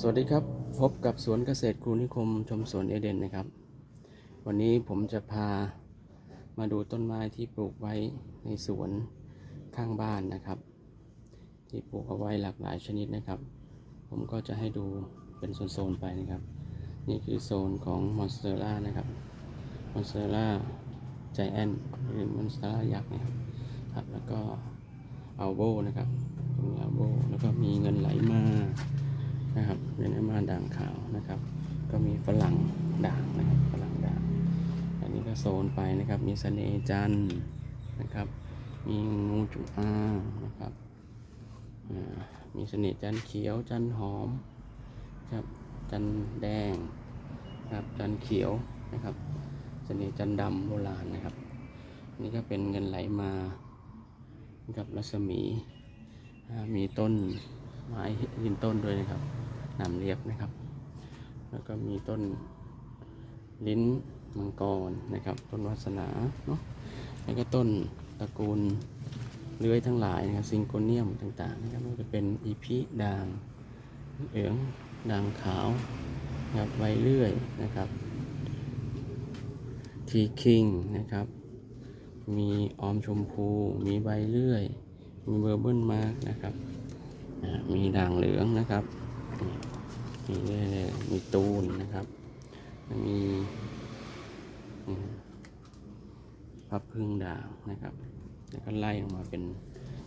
สวัสดีครับ พบกับสวนเกษตรครูนิคมชมสวนเอเดนนะครับ วันนี้ผมจะพามาดูต้นไม้ที่ปลูกไว้ในสวนข้างบ้านนะครับ ที่ปลูกเอาไว้หลากหลายชนิดนะครับ ผมก็จะให้ดูเป็นโซนๆไปนะครับ นี่คือโซนของมอนสเตอร่านะครับมอนสเตอร่าใจแอนหรือมอนสเตอร่ายักษ์นะครับครับแล้วก็อัลโบนะครับตรงนี้อัลโบแล้วก็มีเงินไหลมา นะครับเป็นไอมา ด่างขาวนะครับ ก็มีฝรั่งด่างนะครับฝรั่งด่าง อันนี้ก็โซนไปนะครับ มีเสน่ห์จันนะครับ มีงูจงอางนะครับมีเสน่ห์จันเขียวจันหอมครับจันแดงครับจันเขียวนะครับเสน่ห์จันดำโบราณนะครับ นี่ก็เป็นเงินไหลมากับรัศมีมีต้นไม้ยืนต้นด้วยนะครับ นำเรียบนะครับ แล้วก็มีต้นลิ้นมังกรนะครับ ต้นวาสนาเนาะแล้วก็ต้นตระกูลเลื้อยทั้งหลายนะครับซิงโกเนียมต่างๆนะครับไม่ว่าจะเป็นอีพีด่างเหลืองด่างขาวนะครับใบเลื่อยนะครับทีคิงนะครับ มีออมชมพู มีใบเลื่อย มีเบอร์เบิลมาร์กนะครับ มีด่างเหลืองนะครับ มีเรื่อยเลยมีตูนนะครับ มีพับพึ่งด่างนะครับ แล้วก็ไล่ออกมาเป็น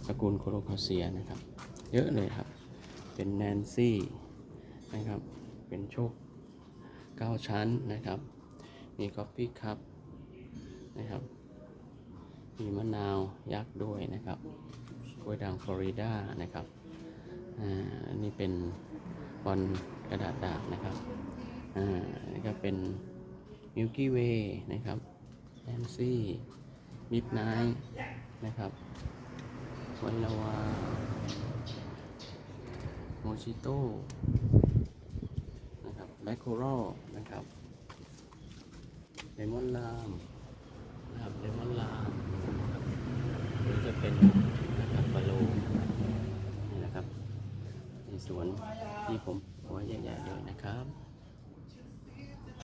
ตระกูลโคโลคาเซียนะครับ เยอะเลยครับ เป็นแนนซี่นะครับ เป็นโชคเก้าชั้นนะครับ มีกอฟฟี่คัพนะครับ มีมะนาวยักษ์ด้วยนะครับกล้วยด่างฟลอริดานะครับ อ่าอันนี้เป็น บอลกระดาษดางนะครับ อ่านนี่ก็เป็นมิลกี้เวย์นะครับแอนซี่มิดไนท์นะครับไวลาวาโมชิโต้นะครับแบคโครอนะครับเลมอนลามนะครับเลมอนลามนะครับนี่จะเป็นนะครับฟาโลนี่นะครับ ในส วนที่ผมหัวใหญ่ๆเลยนะครับ